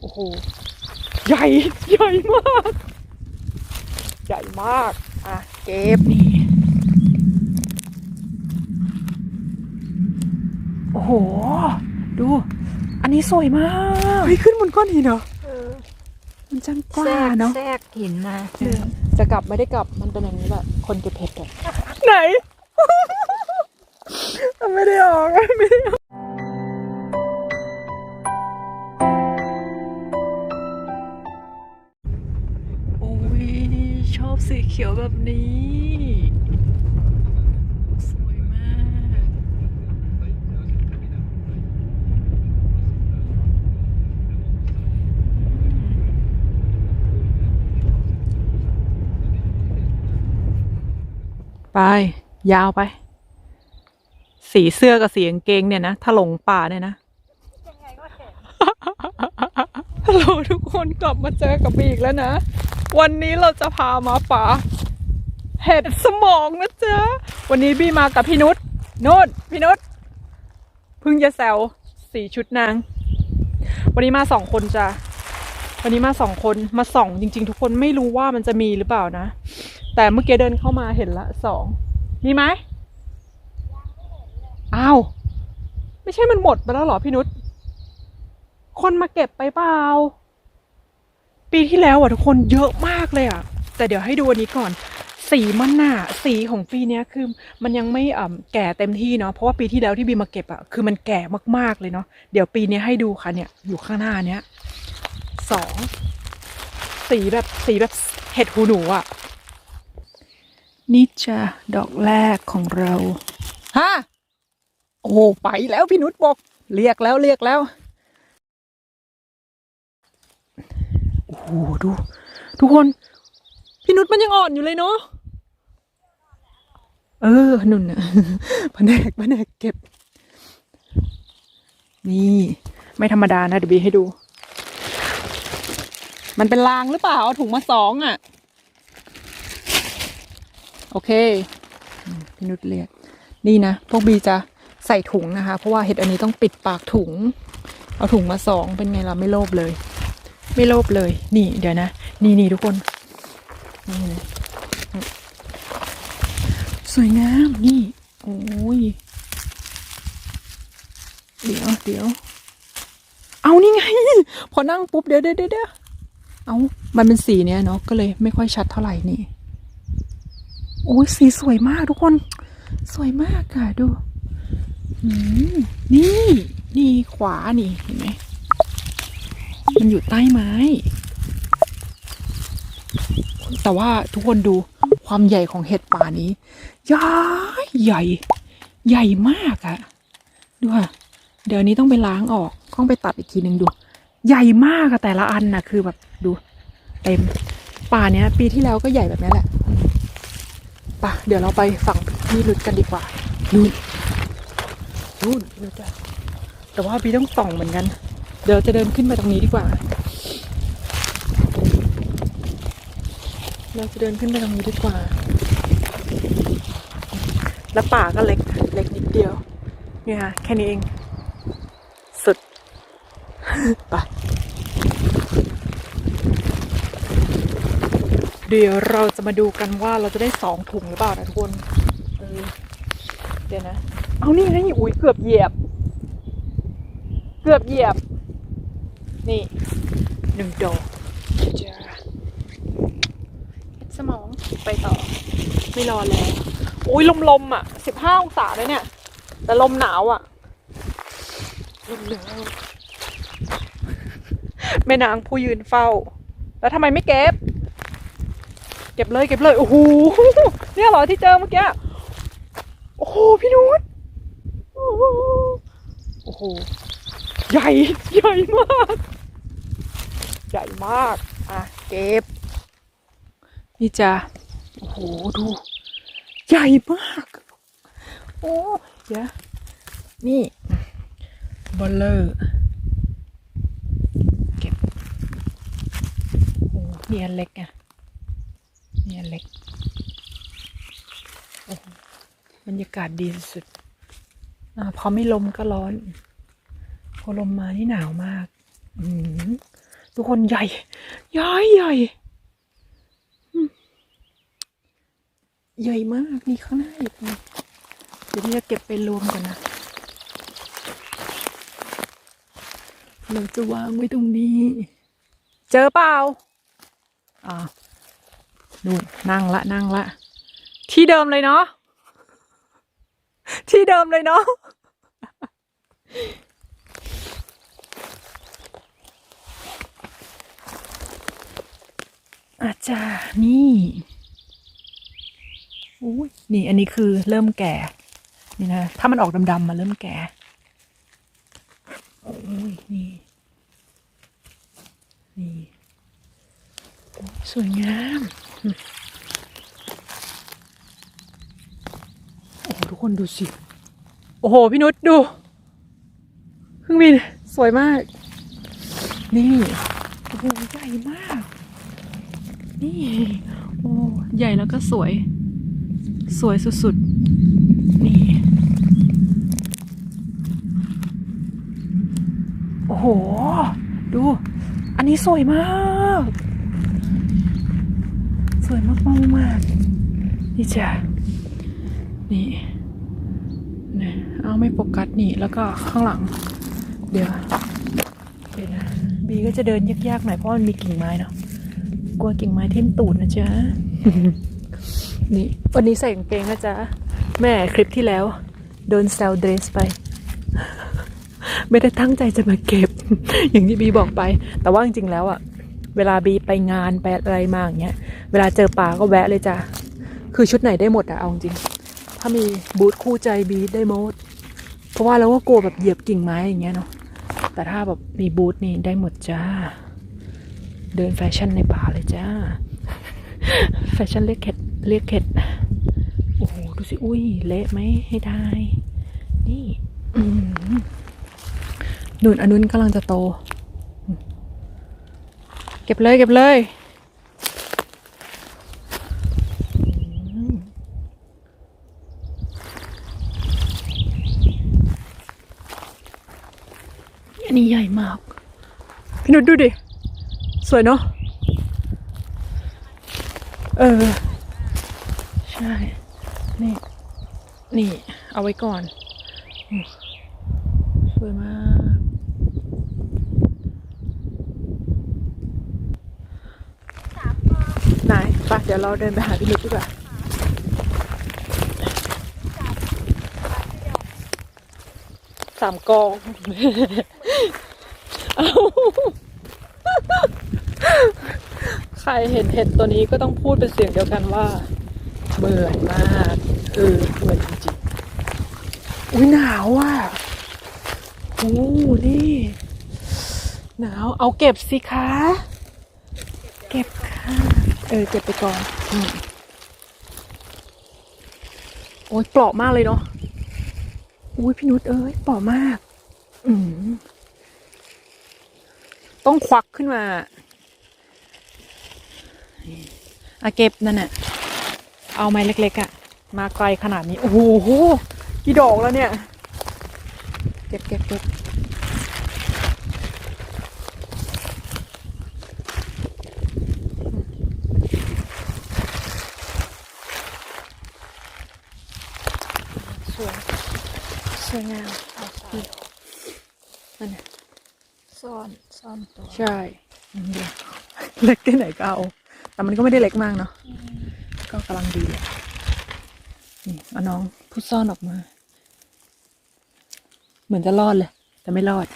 โอ้โห ใหญ่ใหญ่มาก ใหญ่มาก อะ เก็บนี่ โอ้โห ดู อันนี้สวยมากเฮ้ยขึ้นบนก้อนหินเหรอมันช่างกล้าเนาะแทรกหินมาจะกลับไม่ได้กลับมันเป็นอย่างนี้แหละคนเก็บเห็ดอะไหน ไม่ได้ออกไม่ได้ออก ขียวแบบนี้ สวยมาก ไป ยาวไป สีเสื้อกับสีกางเกงเนี่ยนะ ถ้าหลงป่าเนี่ยนะฮัลโหลทุกคนกลับมาเจอกับบีอีกแล้วนะ วันนี้เราจะพามาป่า เห็ดสมองนะจ๊ะวันนี้บี้มากับพี่นุชนุชพี่นุชพิ่งจะแซวสีชุดนาง วันนี้มาสองคนจ้ะวันนี้มาสองคนมาสองจริง ๆ ทุกคนไม่รู้ว่ามันจะมีหรือเปล่านะ แต่เมื่อกี้เดินเข้ามาเห็นละสองมีไหมอ้าวไม่ใช่มันหมดไปแล้วหรอพี่นุชคนมาเก็บไปเปล่าปีที่แล้วอะทุกคนเยอะมากเลยอะ แต่เดี๋ยวให้ดูอันนี้ก่อน สีมันน่ะสีของปีเนี้ยคือมันยังไม่อ่ำแก่เต็มที่เนาะเพราะว่าปีที่แล้วที่บีมาเก็บอะคือมันแก่มากๆเลยเนาะเดี๋ยวปีนี้ให้ดูค่ะเนี่ยอยู่ข้างหน้าเนี้ยสองสีแบบสีแบบเห็ดหูหนูอะนี่จะดอกแรกของเราฮะโอ้โหไปแล้วพี่นุชบอก เรียกแล้วเรียกแล้วโอ้โหดู ทุกคนพี่นุชมันยังอ่อนอยู่เลยเนาะ เออนุ่นน่ะแผนกแผนกเก็บ นี่ ไม่ธรรมดานะเดี๋ยวบีให้ดู มันเป็นรางหรือเปล่า เอาถุงมาสองอะ โอเคพี่นุชเรียกนี่นะ พวกบีจะใส่ถุงนะคะ เพราะว่าเห็ดอันนี้ต้องปิดปากถุง เอาถุงมาสองเป็นไงล่ะไม่โลภเลย ไม่โลภเลย นี่เดี๋ยวนะ นี่นี่ทุกคนนี่นะ วยงามนี่โอ้ยเดี๋ยวเดี๋ยวเอานี่ไง พอนั่งปุ๊บเดี๋ยวเดี๋ยวเดี๋ยวเอามันเป็นสีเนี้ยเนาะก็เลยไม่ค่อยชัดเท่าไหร่นี่โอ้ยสีสวยมากทุกคน สวยมากค่ะดูนี่ นี่ขวานี่เห็นไหมมันอยู่ใต้ไม้ แต่ว่าทุกคนดู ความใหญ่ของเห็ดป่านี้ใหญ่ใหญ่ ใหญ่มากอะดูค่ะ เดี๋ยวนี้ต้องไปล้างออกต้องไปตัดอีกทีหนึ่งดู ใหญ่มากอะแต่ละอันนะคือแบบดูเต็มป่าเนี้ย ปีที่แล้วก็ใหญ่แบบนี้แหละป่ะเดี๋ยวเราไปฝั่งพี่ลุดกันดีกว่านู่นนู่นพี่ลุดอะแต่ว่าพี่ต้องส่องเหมือนกัน เดี๋ยวจะเดินขึ้นไปตรงนี้ดีกว่า เราจะเดินขึ้นไปตรงนี้ดีกว่า แล้วป่าก็เล็ก เล็กนิดเดียว เนี่ยค่ะ แค่นี้เอง สุดไปเดี๋ยวเราจะมาดูกันว่าเราจะได้สองถุงหรือเปล่านะทุกคนเออเดี๋ยวนะ เอานี่ไงอุ้ยเกือบเหยียบ เกือบเหยียบ นี่หนึ่งดอกจ้าสมอง ไปต่อ ไม่รอแล้ว อุ้ยลมลมอะสิบห้าองศาเลยเนี่ย แต่ลมหนาวอะ ลมหนาวแม่นางผู้ยืนเฝ้า แล้วทำไมไม่เก็บ เก็บเลยเก็บเลย โอ้โห เนี่ยเหรอที่เจอเมื่อกี้ โอ้โห พี่นุชโอ้โห ใหญ่ ใหญ่มาก ใหญ่มาก อะ เก็บ นี่จ้ะโอ้โหดู ใหญ่มาก โอ้เดี๋ยวนี่บอลเลอร์เก็บโอ้นี่อันเล็กอะนี่อันเล็กโอ้โหบรรยากาศดีสุดๆอ่าพอไม่ลมก็ร้อน พอลมมานี่หนาวมาก อืมทุกคนใหญ่ ใหญ่ใหญ่อืม ใหญ่มากนี่ข้างหน้าอีกนะเดี๋ยวพี่จะเก็บไปรวมกันนะเราจะวางไว้ตรงนี้ เจอเปล่าอ่านู่นนั่งละนั่งละ ที่เดิมเลยเนาะที่เดิมเลยเนาะอาจารย์นี่ อุ้ยนี่อันนี้คือเริ่มแก่ นี่นะถ้ามันออกดำๆมาเริ่มแก่โอ้ยนี่นี่สวยงามโอ้ทุกคนดูสิ โอ้โห พี่นุชดูเครื่องบินสวยมาก นี่โอ้โหใหญ่มาก นี่ โอ้ใหญ่แล้วก็สวย สวยสุดๆ นี่ โอ้โห ดู อันนี้สวยมาก สวยมากมากมากนี่จ้ะ นี่นะเอาไม่โฟกัสนี่ แล้วก็ข้างหลัง เดี๋ยวเดี๋ยวนะ บีก็จะเดินยากๆหน่อยเพราะมันมีกิ่งไม้เนาะ กลัวกิ่งไม้ทิ่มตูดนะจ๊ะ นี่วันนี้ใส่กางเกงนะจ๊ะ แม่คลิปที่แล้ว โดนแซวเดรสไป ไม่ได้ตั้งใจจะมาเก็บ อย่างที่บีบอกไป แต่ว่าจริงๆแล้วอะเวลาบีไปงานไปอะไรมาอย่างเงี้ย เวลาเจอป่าก็แวะเลยจ้ะ คือชุดไหนได้หมดอะเอาจริง ถ้ามีบูทคู่ใจบีได้หมด เพราะว่าเราก็กลัวแบบเหยียบกิ่งไม้อย่างเงี้ยเนาะ แต่ถ้าแบบมีบูทนี่ได้หมดจ้า เดินแฟชั่นในป่าเลยจ้า แฟชั่นเรียกเข็ด เรียกเข็ด โอ้โห ดูสิ อุ้ย เละไหมให้ได้ นี่นุ่นอันนุนกำลังจะโต เก็บเลย เก็บเลยอันนี้ใหญ่มาก พี่นุชดูดิ สวยเนาะ เออ ใช่ นี่ นี่ เอาไว้ก่อนอสวยมาก ไหนไปเดี๋ยวเราเดินไปหาพี่นุชดีกว่าสามกอง เอาใครเห็นเห็ดตัวนี้ก็ต้องพูดเป็นเสียงเดียวกันว่า เหมือมากเออเหมือจริงๆอุ้ยหนาวอะโอ้นี่ หนาวเอาเก็บสิคะ เก็บค่ะ เออ เก็บไปก่อนอโอ้ยเปราะมากเลยเนาะอุ้ยพี่นุชเอ้ยเปราะมาก อืมต้องควักขึ้นมาอาเก็บนั่นน่ะ เอาไม้เล็กๆอะ่ะ มาไกลขนาดนี้ โอ้โหกี่ดอกแล้วเนี่ย เก็บเก็บเก็บสวย สวยงามนี่นั่นน่ะซ่อนซ่อนตัว ใช่อืมเดี๋ยวเล็กที่ไหนก็เอา แต่มันก็ไม่ได้เล็กมากเนาะ ก็กำลังดีเลยนี่เอาน้องพุดซ่อนออกมา เหมือนจะรอดเลย แต่ไม่รอด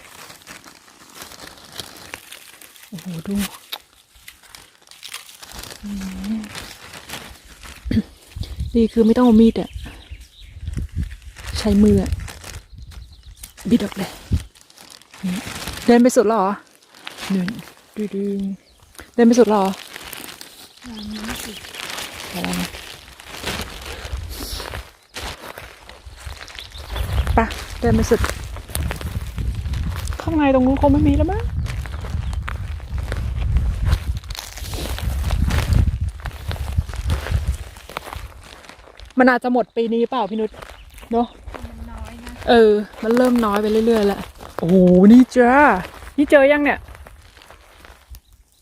โอ้โห ดูดีคือไม่ต้องเอามีดอะใช้มืออะบิดออกเลย เดินไปสุดแล้วเหรอหนึ่งดึดึงเดินไปสุดแล้วเหรอ งานนี้สิอะไรนะไปะเดินไปสุด ข้างในตรงนู้นคงไม่มีแล้วมั้งมันอาจจะหมดปีนี้เปล่าพี่นุชเนาะมันน้อยนะเออ มันเริ่มน้อยไปเรื่อยๆแล้วโอ้โห นี่จ้านี่เจอยังเนี่ย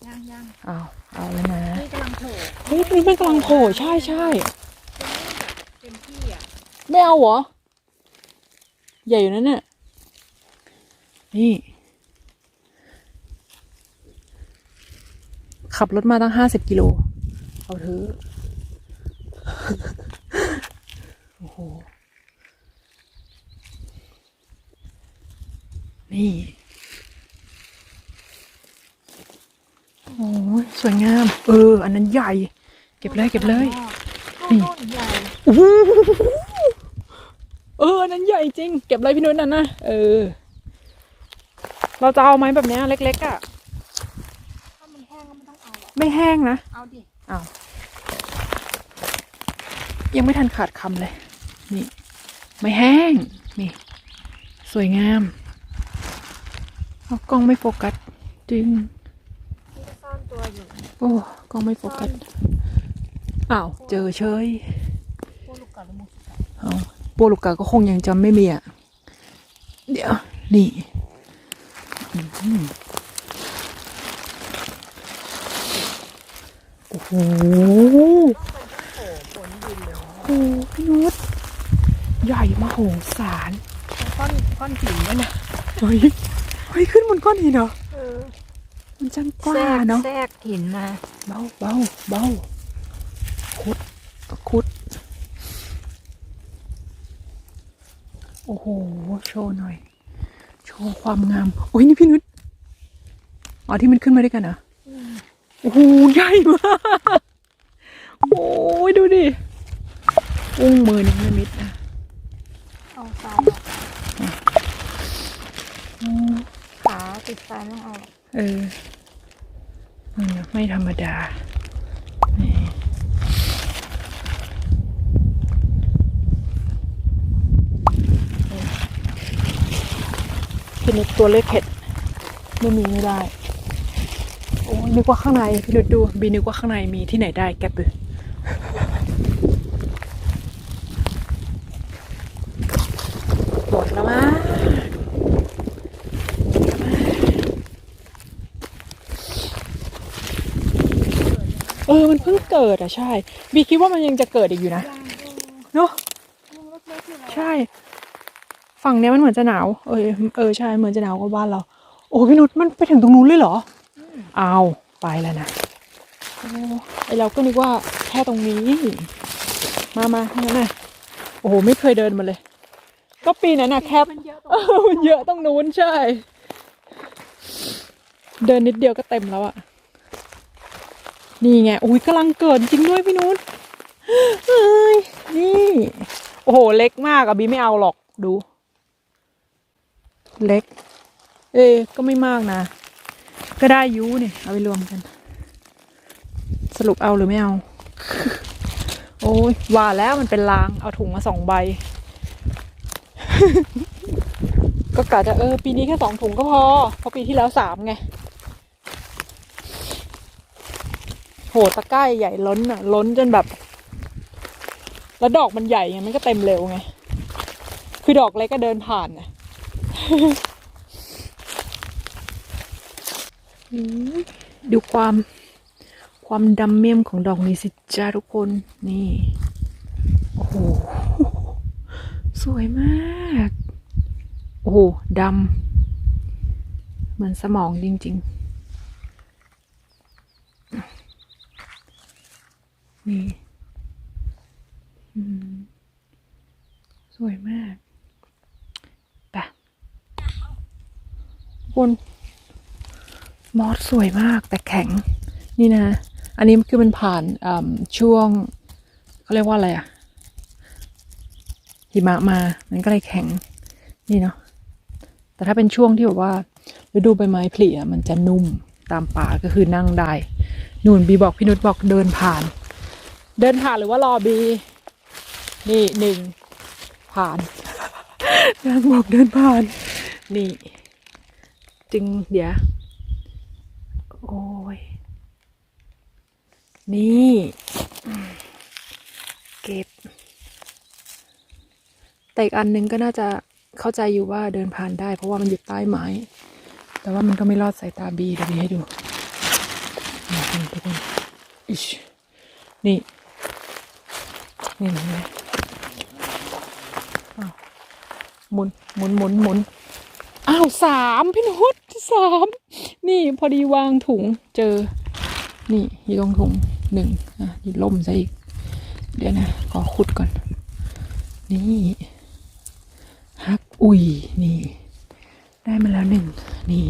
ย่างย่าง เอาเอาแล้วนะ นี่กำลังโผล่ เฮ้ย นี่มันกำลังโผล่ใช่ใช่เต็มที่อะไม่เอาเหรอ ใหญ่อยู่นั่นน่ะนี่ ขับรถมาตั้งห้าสิบกิโล เอาเถอะโอ้โห นี่ โอ้สวยงาม เออ อันนั้นใหญ่ เก็บเลยเก็บเลยนี่นี่นใหญ่โอ้โหเอออันนั้นใหญ่จริง เก็บเลยพี่นุ้ยนั่นนะเออ เราจะเอาไหมแบบเนี้ยเล็กๆอะถ้ามันแห้งก็ไม่ต้องเอาหรอกไม่แห้งนะเอาดิอ้าวยังไม่ทันขาดคำเลย นี่ ไม่แห้ง นี่ สวยงามเอากล้องไม่โฟกัสจริงนี่ก็ซ่อนตัวอยู่ โอ้กล้องไม่โฟกัส อ้าวเจอเฉยพวกลูกกาละมุสกาเอาโปรลูกกาก็คงยังจำไม่มีอะ เดี๋ยว นี่อื้อหือโอ้โหต้องเป็นที่โผล่บนดินเลยโอ้โหพี่นุชใหญ่มโหฬารก้อนก้อนหินนั่นน่ะเฮ้ยเฮ้ย ขึ้นบนก้อนหินเหรอเออมันจังกแทรล้ากเนาะแทรกหินมาเบาเบาเบา คุดคุด โอ้โห โชว์หน่อย โชว์ความงาม โอ้ยนี่พี่นุชอ๋อที่มันขึ้นมาด้วยกันเหรออืมโอ้โหใหญ่มากโอ้ยดูดิอุ้งมือนี่ไม่มิดนะเอาทรายออกขาติดทรายไม่ต้องเอาหรอกเออมันไม่ธรรมดา พี่นิดตัวเล็กเห็ดไม่มีไม่ได้โอ้ยนึกว่าข้างในพี่นุดดูบีนึกว่าข้างในมีที่ไหนได้แกปเลยหมดแล้วมั้เออ มันเพิ่งเกิดอะ ใช่ บีคิดว่ามันยังจะเกิดอีกอยู่นะ เนาะใช่ ฝั่งเนี้ยมันเหมือนจะหนาว เออเออใช่เหมือนจะหนาวกว่าบ้านเรา โอ้พี่นุชมันไปถึงตรงนู้นเลยเหรอเอาไปแล้วนะโอ้ไอเราก็นึกว่าแค่ตรงนี้ มามางั้นน่ะโอ้โหไม่เคยเดินมาเลย ก็ปีนั้นน่ะแคบเยอะตรงเอมันเยอะตรงนู้นใช่ เดินนิดเดียวก็เต็มแล้วอะนี่ไงอุ้ยกำลังเกิดจริงด้วยพี่นุชนี่ โอ้โห เล็กมากอะบีไม่เอาหรอกดู เล็ก เอ้ก็ไม่มากนะ ก็ได้ยูเนี่ยเอาไปรวมกัน สรุปเอาหรือไม่เอา โอ้ยว่าแล้วมันเป็นลาง เอาถุงมาสองใบ ก็กะจะเออ ปีนี้แค่สองถุงก็พอ เพราะปีที่แล้วสามไง โหตะกร้าใหญ่ล้นอะ ล้นจนแบบ แล้วดอกมันใหญ่ไงมันก็เต็มเร็วไง คือดอกเล็กก็เดินผ่านอืม ดูความความดำเมี่ยมของดอกนี้สิจ้าทุกคนนี่ โอ้โห สวยมาก โอ้โหดำเหมือนสมองจริง ๆ นี่อืมสวยมากไป คนมอสสวยมากแต่แข็งนี่นะ อันนี้คือมันผ่านช่วงเขาเรียกว่าอะไรอะหิมะมา มันก็เลยแข็ง นี่เนาะแต่ถ้าเป็นช่วงที่แบบว่าฤดูใบไม้ผลิอะมันจะนุ่มตามป่าก็คือนั่งได้นู่นบีบอกพี่นุชบอกเดินผ่าน เดินผ่านหรือว่ารอบี นี่หนึ่งผ่านนางบอกเดินผ่าน นี่ จึงเดี๋ยว โอ้ย นี่ เก็บ แต่อีกอันหนึงก็น่าจะเข้าใจอยู่ว่าเดินผ่านได้ เพราะว่ามันอยู่ใต้ไม้ แต่ว่ามันก็ไม่รอดสายตาบีเดี๋ยวบีให้ดูนี่นี่ทุกคนอิชนี่ นี่เห็นไหมอ้าวหมุนหมุนหมุนหมุนอ้าวสามพี่นุช สามนี่พอดีวางถุงเจอ นี่อยู่ตรงถุงหนึ่งอะยู่ล่มซะอีก เดี๋ยวนะ ขอขุดก่อน นี่ฮักอุ้ยนี่ ได้มาแล้วหนึ่งนี่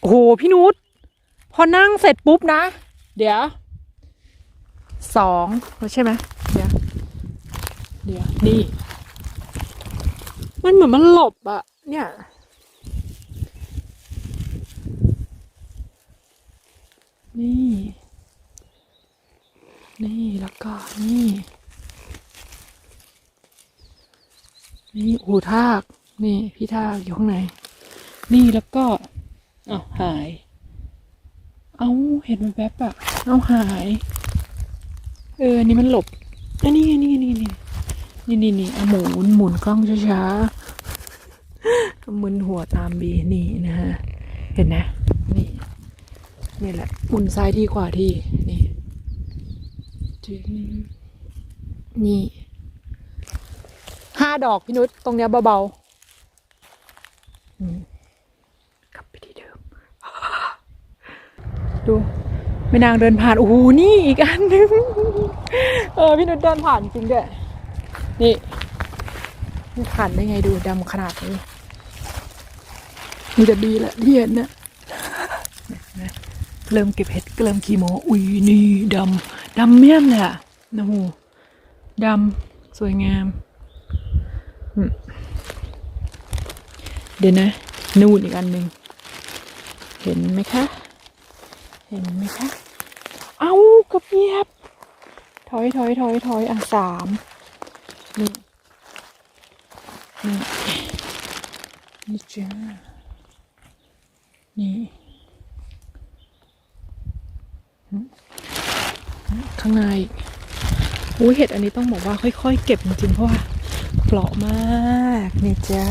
โอ้โหพี่นุชพอนั่งเสร็จปุ๊บนะ เดี๋ยวสองใช่ไหมเดี๋ยวเดี๋ยวนี่ มันเหมือนมันหลบอะเนี่ย นี่ นี่แล้วก็นี่ นี่อูทาก นี่พี่ทากอยู่ข้างใน นี่แล้วก็อ้าวหาย เอาเห็นมันแป๊บอะเอาหาย เออนนี้มันหลบอันนี้นี่นี่นี่ นี่นี่นี่หมุนหมุนกล้องช้าๆมึนหัวตามบีนี่นะฮะ เห็นนะ นี่ นี่แหละหมุนซ้ายที่ขวาที่ นี่จึงนี่ห้าดอกพี่นุชตรงเนี้ยเบาๆกลับไปที่เดิม ดูแม่นางเดินผ่าน โอ้โห นี่อีกอันหนึง เออ พี่นุชเดินผ่านจริงด้วย นี่ไม่ผ่านได้ไงดูดำขนาดนี้มันจะดีแหละที่เห็นนะเนี่ยนะเริ่มเก็บเห็ดเริ่มขี่โมอุ้ยนี่ดำดำเมี่ยมเลยอะโอ้โหดำสวยงามเดี๋ยวนะ นู่นอีกอันหนึ่งเห็นไหมคะ เห็นไหมคะ เอากระเบียบ ถอยถอยถอยถอยอะสามนี่นี่นี่ จ้า นี่ข้างในอุ้ยเห็ดอันนี้ต้องบอกว่าค่อย ๆ เก็บจริงๆ เพราะว่าเปราะมาก นี่จ้า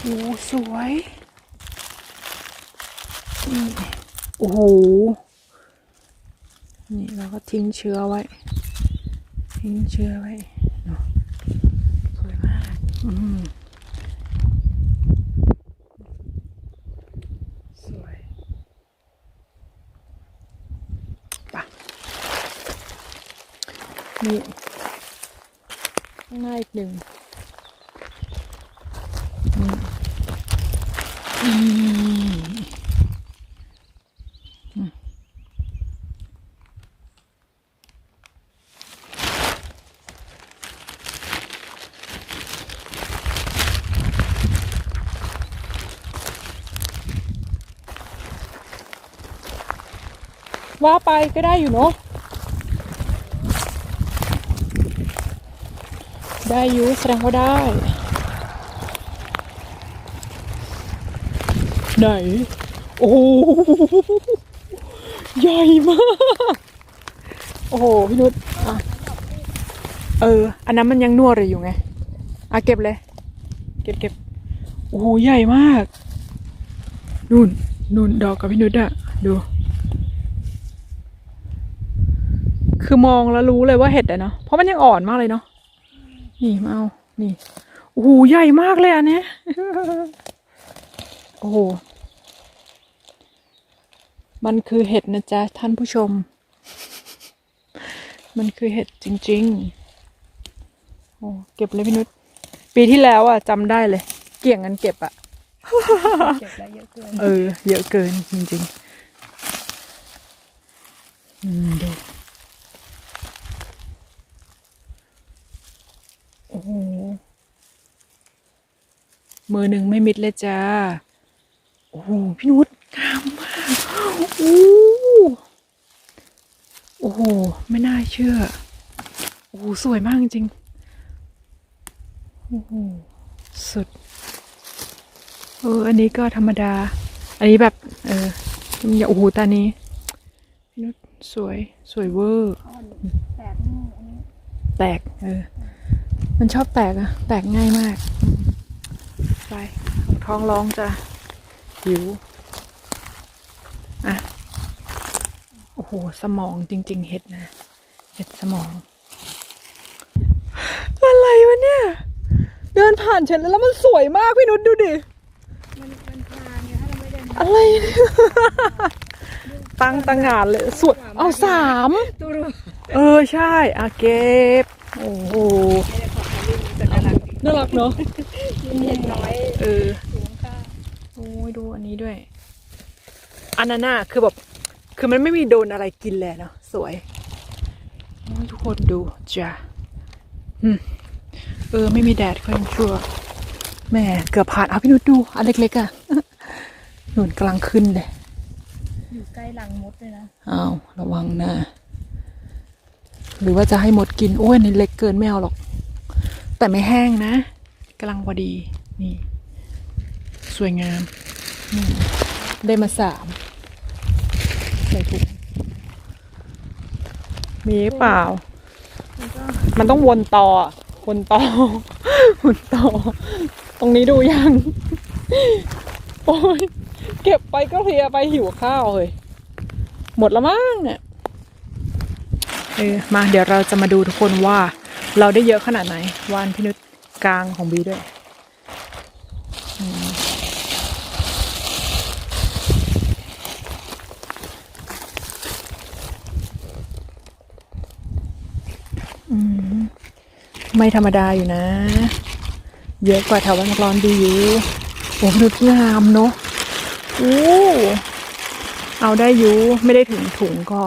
โอ้สวยนี่โอ้โห นี่เราก็ทิ้งเชื้อไว้ ทิ้งเชื้อไว้เนาะสวยมาก อืม สวยปะนี่ง่ายหนึ่งนี่นี่ ว่าไปก็ได้อยู่เนาะได้อยู่แสดงว่าได้ ไหน โอ้โหใหญ่มาก โอ้โห พี่นุชเออ อันนั้นมันยังนัวเลยอยู่ไง อะเก็บเลย เก็บเก็บโอ้โห ใหญ่มาก นู่น นู่นดอกกับพี่นุชอะดู คือมองแล้วรู้เลยว่าเห็ดอะเนาะเพราะมันยังอ่อนมากเลยเนาะนี่มาเอานี่โอ้โหใหญ่มากเลยอันเนี้ยโอ้โหมันคือเห็ดนะจ๊ะท่านผู้ชม มันคือเห็ดจริง ๆ โอ้เก็บเลยพี่นุชปีที่แล้วอะจำได้เลย เกี่ยงกันเก็บอะเก็บได้เยอะเกินเออ เยอะเกินจริงๆอืมดู โอ้โหมือหนึ่งไม่มิดเลยจ้า โอ้โหพี่นุชงามมากโอ้โอ้โห ไม่น่าเชื่อ โอ้โหสวยมากจริงๆโอ้โหสุด เออ อันนี้ก็ธรรมดา อันนี้แบบ เออมันอย่าโอ้โหตานี้พี่นุชสวย สวยเวอร์อ่อนแตกนี่อันนี้แตก เออ มันชอบแตกอะแตกง่ายมาก ไปท้องร้องจะหิว อะ โอ้โห สมองจริง ๆ เห็ดนะ เห็ดสมอง อะไรวะเนี่ย เดินผ่านฉันแล้วมันสวยมากพี่นุชดูดิ มันมันพลางไงถ้าเราไม่เดินอะไรเนี่ยตั้งตังงานเลยสวยเอาสาม เออ ใช่อาเก็บ โอ้โห น่ารักเนาะเห็นน้อยเออสูงค่าโอ้ยดูอันนี้ด้วย อันนั้นน่ะคือแบบคือมันไม่มีโดนอะไรกินเลยเนาะสวยโอ้ยทุกคนดูจ้ะอืมเออ ไม่มีแดดก็ยังชั่วแหม่เกือบผ่านเอาพี่นุชดู อันเล็กๆอะหนุนกำลังขึ้นเลยอยู่ใกล้รังมดเลยนะอ้าวระวังนะ หรือว่าจะให้หมดกิน โอ้ยอันนี่เล็กเกินไม่เอาหรอก แต่ไม่แห้งนะกำลังพอดี นี่ สวยงาม นี่ได้มาสามใส่ถุงมีหรือเปล่ามันก็มันต้องวนต่ออะวนต่อ วนต่อ ตรงนี้ดูยัง โอ้ย เก็บไปก็เพลียไปหิวข้าวเลย หมดแล้วมั้งเนี่ย เออ มาเดี๋ยวเราจะมาดูทุกคนว่า เราได้เยอะขนาดไหน วานพินุษกลางของบีด้วยอืมไม่ธรรมดาอยู่นะ เยอะกว่าแถววันร้อนดีอยู่โอ้พินุษงามเนอะโอ้เอาได้อยูไม่ได้ถึงถุงก็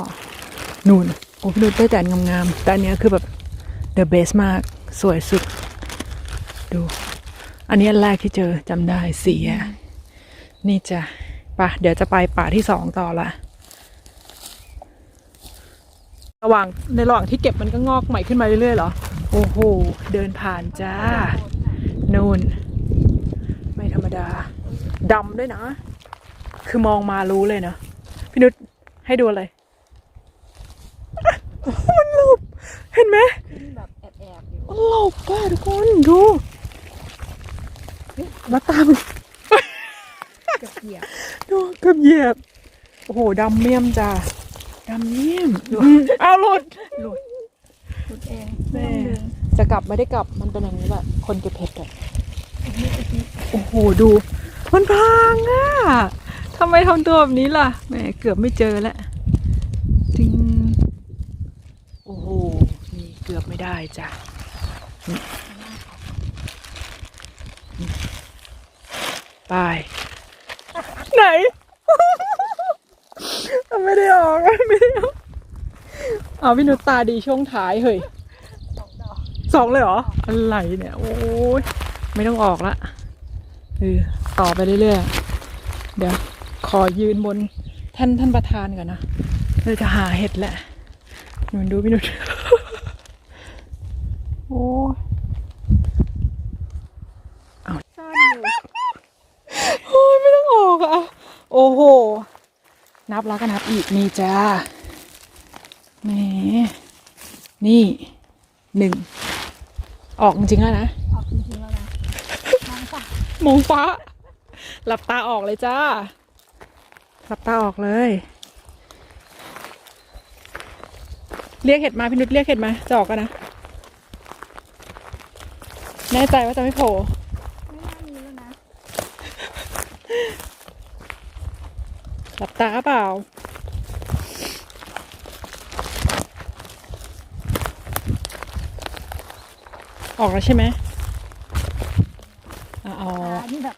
นูนโอ้พี่นุชได้แต่งามๆแต่อันเนี้ยคือแบบ the best มาก สวยสุด ดู อันนี้อันแรกที่เจอจำได้สีอะนี่จะป่ะเดี๋ยวจะไปป่าที่สองต่อละระหว่างในระหว่างที่เก็บมันก็งอกใหม่ขึ้นมาเรื่อยๆเหรอ โอ้โห เดินผ่านจ้า นูนไม่ธรรมดาดำด้วยนะ คือมองมารู้เลยเนาะพี่นุชให้ดูอะไร มันหลบ เห็นไหมขึ้นแบบแอบๆอยู่มันหลบป่ะทุกคนดูแล้วตามเกือบเหยียบดูเกือบเหยียบ โอ้โหดำเมี่ยมจ้าดำเมี่ยมเอาหลุดหลุดหลุดเองแม่ไม่ต้องดึงจะกลับไม่ได้กลับมันเป็นอย่างนี้แหละคนเก็บเห็ดอะอีกนิดอีกนิดโอ้โหดู มันพังอะทำไมทำตัวแบบนี้ล่ะแหมเกือบไม่เจอแล้วจริง โอ้โห นี่ เกือบไม่ได้จ้ะนี่นี่ไปไหนไม่ได้ออกไม่ได้ออกเอาพี่นุชตาดีช่วงท้ายเฮ้ยสองดอกสองเลยเหรอ อะไรเนี่ย โอ้ยไม่ต้องออกละเออต่อไปเรื่อยๆ เดี๋ยว ขอยืนบนแท่นท่านประธานก่อนนะเราจะหาเห็ดแหละหนุนดูพี่หนุน โอ้ย ซ่อนอยู่ โอ้ยไม่ต้องออกอะ โอ้โห นับแล้วก็นับอีกนี่จ้าแหมนี่หนึ่งออกจริงๆแล้วนะออกจริงๆแล้วนะมองฝักมองฟ้า หลับตาออกเลยจ้า หลับตาออกเลย เรียกเห็ดมาพี่นุชเรียกเห็ดมาจะออกกันนะ แน่ใจว่าจะไม่โผล่ ไม่น่ามีแล้วนะ หลับ ตาเปล่า ออกแล้วใช่ไหมอะออกตานี่แบบ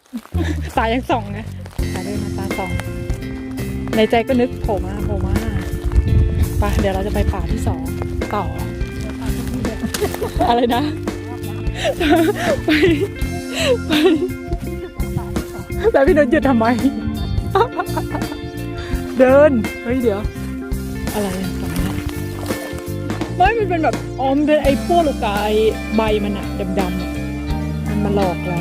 ตายังส่องไงตาเดินมาตาส่อง ในใจก็นึกโผล่มาโผล่มาไปเดี๋ยวเราจะไปป่าที่สองต่อเดี๋ยวตาที่เดียวอะไรนะ ไป ไปตาที่สองแล้วพี่นนท์หยุดทำไม เดิน เฮ้ยเดี๋ยว อะไรอะฝั่งนั้นไม่มันเป็นแบบออมเป็นไอ้พวกลูกกายใบมันอะดำๆอะมันมาหลอกเรา